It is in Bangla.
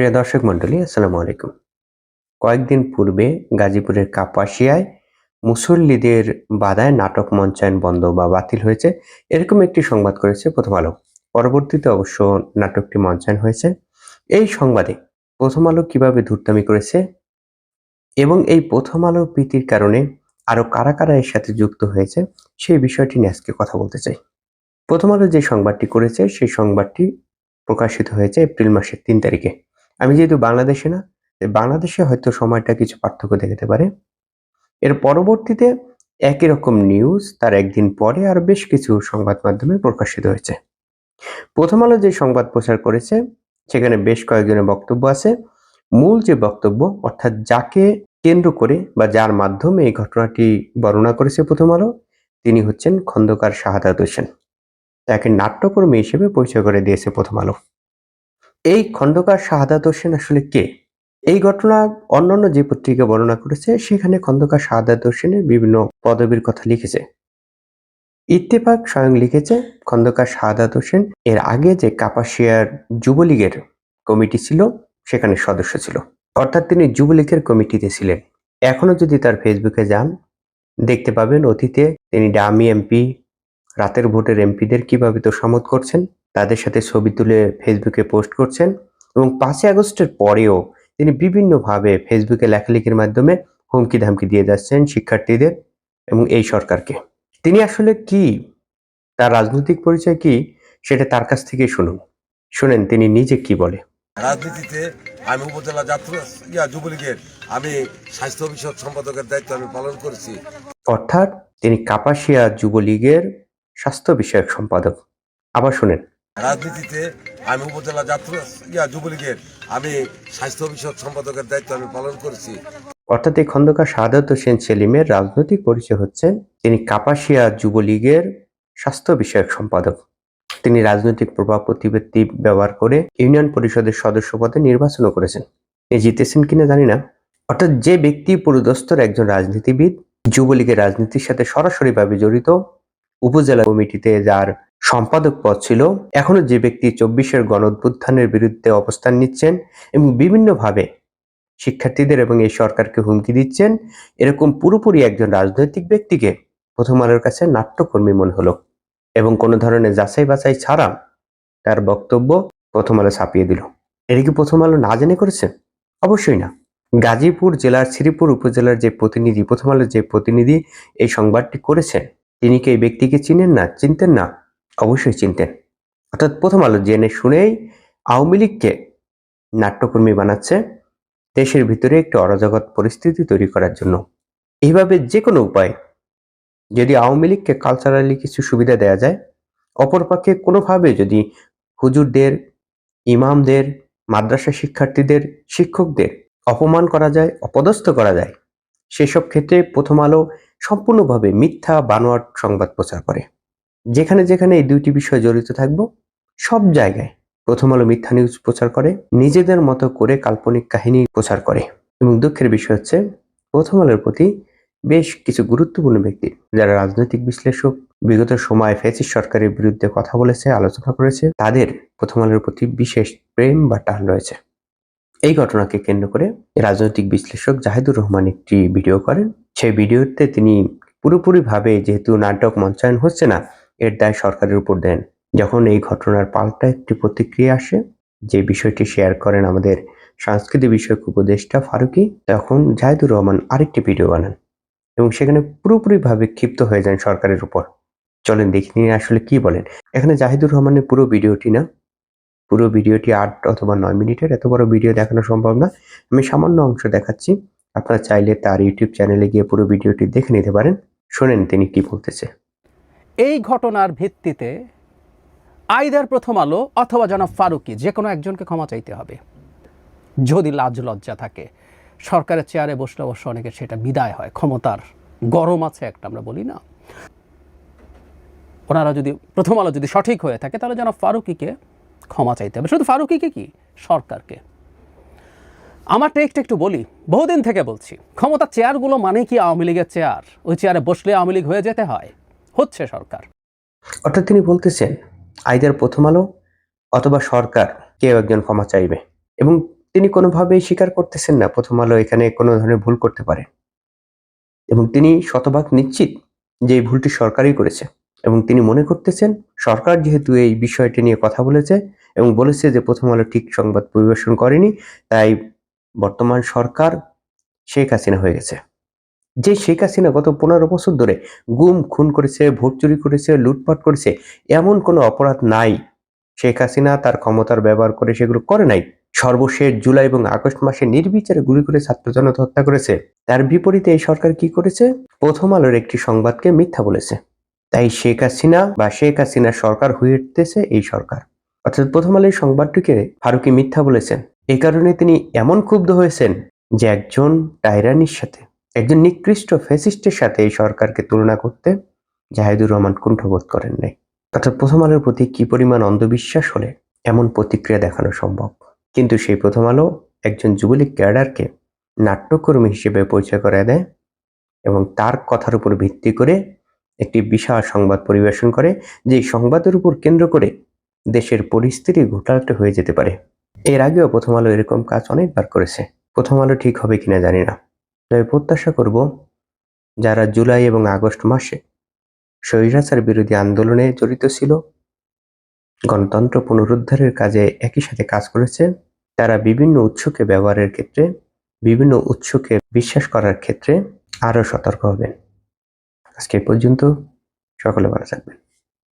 প্রিয় দর্শক মণ্ডলী, আসসালামু আলাইকুম। কয়েকদিন পূর্বে গাজীপুরের কাপাসিয়ায় মুসল্লিদের বাধায় নাটক মঞ্চায়ন বন্ধ বা বাতিল হয়েছে এরকম একটি সংবাদ করেছে প্রথম আলো। পরবর্তীতে অবশ্য নাটকটি মঞ্চায়ন হয়েছে। এই সংবাদে প্রথম আলো কীভাবে ধূর্তামি করেছে এবং এই প্রথম আলোর প্রীতির কারণে আরও কারা কারা এর সাথে যুক্ত হয়েছে, সেই বিষয়টি নিয়ে আজকে কথা বলতে চাই। প্রথম আলো যে সংবাদটি করেছে, সেই সংবাদটি প্রকাশিত হয়েছে এপ্রিল মাসের তিন তারিখে। আমি যেহেতু বাংলাদেশে না বাংলাদেশে হয়তো সময়টা কিছু পার্থক্য দেখাতে পারে। এর পরবর্তীতে একই রকম নিউজ তার একদিন পরে আর বেশ কিছু সংবাদ মাধ্যমে প্রকাশিত হয়েছে। প্রথম আলো যে সংবাদ প্রচার করেছে, সেখানে বেশ কয়েকজনের বক্তব্য আছে। মূল যে বক্তব্য, অর্থাৎ যাকে কেন্দ্র করে বা যার মাধ্যমে এই ঘটনাটি বর্ণনা করেছে প্রথম আলো, তিনি হচ্ছেন খন্দকার শাহাদাত হোসেন। তাকে নাট্যকর্মী হিসেবে পরিচয় করে দিয়েছে প্রথম আলো। এই খন্দকার শাহাদাত হোসেন আসলে কে? এই ঘটনা অন্যান্য যে পত্রিকা বর্ণনা করেছে, সেখানে খন্দকার শাহাদাত হোসেনের বিভিন্ন পদবীর কথা লিখেছে। ইত্তেফাক স্বয়ং লিখেছে, খন্দকার শাহাদাত হোসেন এর আগে যে কাপাসিয়ার যুবলীগের কমিটি ছিল, সেখানে সদস্য ছিল। অর্থাৎ তিনি যুবলীগের কমিটিতে ছিলেন। এখনও যদি তার ফেসবুকে যান, দেখতে পাবেন অতীতে তিনি ডামি এমপি, রাতের ভোটের এমপিদের কীভাবে তোষামত করছেন। তাদের সাথে ছবি তুলে ফেসবুকে পোস্ট করছেন এবং পাঁচই আগস্টের পরেও তিনি বিভিন্নভাবে ফেসবুকে লেখালেখির মাধ্যমে হুমকি ধামকি দিয়ে যাচ্ছেন শিক্ষার্থীদের এবং এই সরকারকে। তিনি আসলে কি? তার রাজনৈতিক পরিচয় কি? সেটা তার কাছ থেকে শুনুন। শুনেন তিনি নিজে কি বলে। রাজনীতিতে আমি উপজেলা যাত্রা ইয়া যুবলীগের আমি স্বাস্থ্য বিষয়ক সম্পাদকের দায়িত্ব আমি পালন করেছি। অর্থাৎ তিনি কাপাসিয়া যুবলীগের স্বাস্থ্য বিষয়ক সম্পাদক। আবার শুনেন। রাজনীতিতে আমি উপজেলা যাত্রা যুবলীগের আমি স্বাস্থ্য বিষয়ক সম্পাদকের দায়িত্ব আমি পালন করেছি। অর্থাৎ এই খন্দকার শাহাদত হোসেন সেলিমের রাজনৈতিক পরিচয় হচ্ছেন তিনি কাপাসিয়া যুবলীগের স্বাস্থ্য বিষয়ক সম্পাদক। তিনি রাজনৈতিক প্রভাব প্রতিপত্তি ব্যবহার করে ইউনিয়ন পরিষদের সদস্য পদে নির্বাচনও করেছেন। এ জিতেছেন কিনা জানি না। অর্থাৎ যে ব্যক্তি পুরোদস্তর একজন রাজনীতিবিদ, যুবলীগের রাজনীতির সাথে সরাসরিভাবে জড়িত, উপজেলা কমিটিতে যার সম্পাদক পদ ছিল। এখনও যে ব্যক্তি চব্বিশের গণ বিরুদ্ধে অবস্থান নিচ্ছেন এবং বিভিন্নভাবে শিক্ষার্থীদের এবং এই সরকারকে হুমকি দিচ্ছেন, এরকম পুরোপুরি একজন রাজনৈতিক ব্যক্তিকে প্রথম আলোর কাছে নাট্যকর্মী মনে হলো এবং কোনো ধরনের যাচাই বাছাই ছাড়া তার বক্তব্য প্রথম আলো ছাপিয়ে দিল। এটা কি প্রথম আলো না জেনে করেছে? অবশ্যই না। গাজীপুর জেলার শ্রীপুর উপজেলার যে প্রতিনিধি, প্রথম আলোর যে প্রতিনিধি এই সংবাদটি করেছেন, তিনি কি এই ব্যক্তিকে চিনেন না, চিনতেন না? অবশ্যই চিনতেন। অর্থাৎ প্রথম আলো জেনে শুনেই আওয়ামী লীগকে নাট্যকর্মী বানাচ্ছে দেশের ভিতরে একটি অরাজকত পরিস্থিতি তৈরি করার জন্য। এইভাবে যে কোনো উপায়, যদি আওয়ামী লীগকে কালচারালি কিছু সুবিধা দেওয়া যায়, অপরপক্ষে কোনোভাবে যদি হুজুরদের, ইমামদের, মাদ্রাসা শিক্ষার্থীদের, শিক্ষকদের অপমান করা যায়, অপদস্থ করা যায়, সেসব ক্ষেত্রে প্রথম আলো সম্পূর্ণভাবে মিথ্যা বানোয়াট সংবাদ প্রচার করে। যেখানে যেখানে এই দুইটি বিষয় জড়িত থাকব, সব জায়গায় প্রথম আলো মিথ্যা নিউজ প্রচার করে, নিজেদের মতো করে কাল্পনিক কাহিনী প্রচার করে। এবং দুঃখের বিষয় হচ্ছে, প্রথম আলোর প্রতি বেশ কিছু গুরুত্বপূর্ণ ব্যক্তি, যারা রাজনৈতিক বিশ্লেষক, বিগত সময় ফেসিস সরকারের বিরুদ্ধে কথা বলেছে, আলোচনা করেছে, তাদের প্রথম আলোর প্রতি বিশেষ প্রেম বা টান রয়েছে। এই ঘটনাকে কেন্দ্র করে রাজনৈতিক বিশ্লেষক জাহিদুর রহমান একটি ভিডিও করেন। সেই ভিডিওতে তিনি পুরোপুরিভাবে যেহেতু নাটক মঞ্চায়ন হচ্ছে না এর দায় সরকারের উপর দেন। যখন এই ঘটনার পাল্টা একটি প্রতিক্রিয়া আসে, যে বিষয়টি শেয়ার করেন আমাদের সংস্কৃতি বিষয়ক উপদেষ্টা ফারুকি, তখন জাহিদুর রহমান আরেকটি ভিডিও বানান এবং সেখানে পুরোপুরিভাবে ক্ষিপ্ত হয়ে যান সরকারের উপর। চলেন দেখি নিয়ে আসলে কি বলেন। এখানে জাহিদুর রহমানের পুরো ভিডিওটি না। পুরো ভিডিওটি আট অথবা নয় মিনিটের, এত বড় ভিডিও দেখানো সম্ভব না। আমি সামান্য অংশ দেখাচ্ছি। আপনারা চাইলে তার ইউটিউব চ্যানেলে গিয়ে পুরো ভিডিওটি দেখে নিতে পারেন। শোনেন তিনি কি বলতেছে। এই ঘটনার ভিত্তিতে আইদার প্রথম আলো অথবা জনাব ফারুকি, যে কোনো একজনকে ক্ষমা চাইতে হবে। যদি লাজ লজ্জা থাকে, সরকারের চেয়ারে বসলে অবশ্য অনেকে সেটা বিদায় হয়, ক্ষমতার গরম আছে একটা আমরা বলি না। ওনারা যদি প্রথম আলো যদি সঠিক হয়ে থাকে, তাহলে জনাব ফারুকিকে ক্ষমা চাইতে হবে। শুধু ফারুকিকে কি? সরকারকে। আমার টেক্সট একটু বলি, বহুদিন থেকে বলছি, ক্ষমতার চেয়ারগুলো মানে কি আওয়ামী লীগের চেয়ার? ওই চেয়ারে বসলে আওয়ামী লীগ হয়ে যেতে হয়? হচ্ছে সরকার। অর্থাৎ তিনি বলতেছেন আইদার প্রথম আলো অথবা সরকার কেউ একজন ক্ষমা চাইবে। এবং তিনি কোনোভাবেই স্বীকার করতেছেন না প্রথম আলো এখানে কোনো ধরনের ভুল করতে পারে। এবং তিনি শতভাগ নিশ্চিত যে এই ভুলটি সরকারই করেছে। এবং তিনি মনে করতেছেন, সরকার যেহেতু এই বিষয়টি নিয়ে কথা বলেছে এবং বলেছে যে প্রথম আলো ঠিক সংবাদ পরিবেশন করেনি, তাই বর্তমান সরকার শেখ হাসিনা হয়ে গেছে। যে শেখ হাসিনা গত পনেরো বছর ধরে গুম, খুন করেছে, ভোট চুরি করেছে, লুটপাট করেছে, এমন কোনো অপরাধ নাই। শেখ হাসিনা তার ক্ষমতার ব্যবহার করে সেগুলো করে নাই। সর্বশেষ জুলাই এবং আগস্ট মাসে নির্বিচারে গুলি করে ছাত্র জনতা হত্যা করেছে। তার বিপরীতে এই সরকার কি করেছে? প্রথম আলোর একটি সংবাদকে মিথ্যা বলেছে। তাই শেখ হাসিনা বা শেখ হাসিনা সরকার হয়ে উঠতেছে এই সরকার। অর্থাৎ প্রথম আলোর সংবাদটিকে ফারুকি মিথ্যা বলেছেন। এই কারণে তিনি এমন ক্ষুব্ধ হয়েছেন যে একজন টাইরানির সাথে একজন নিকৃষ্ট ফেসিস্টের সাথে এই সরকারকে তুলনা করতে জাহিদুর রহমান কুণ্ঠবোধ করেন নাই। অর্থাৎ প্রথম আলোর প্রতি কি পরিমাণ অন্ধবিশ্বাস হলে এমন প্রতিক্রিয়া দেখানো সম্ভব? কিন্তু সেই প্রথম আলো একজন যুবলীগ ক্যাডারকে নাট্যকর্মী হিসেবে পরিচয় করে দেয় এবং তার কথার উপর ভিত্তি করে একটি বিশাল সংবাদ পরিবেশন করে যে সংবাদের উপর কেন্দ্র করে দেশের পরিস্থিতি ঘোটালটা হয়ে যেতে পারে। এর আগেও প্রথম আলো এরকম কাজ অনেকবার করেছে। প্রথম আলো ঠিক হবে কিনা জানি না। তবে প্রত্যাশা করব যারা জুলাই এবং আগস্ট মাসে স্বৈরাচার বিরোধী আন্দোলনে জড়িত ছিল, গণতন্ত্র পুনরুদ্ধারের কাজে একই সাথে কাজ করেছে, তারা বিভিন্ন উৎসকে ব্যবহারের ক্ষেত্রে, বিভিন্ন উৎসকে বিশ্বাস করার ক্ষেত্রে আরও সতর্ক হবেন। আজকে পর্যন্ত সকলে ভালো থাকবেন।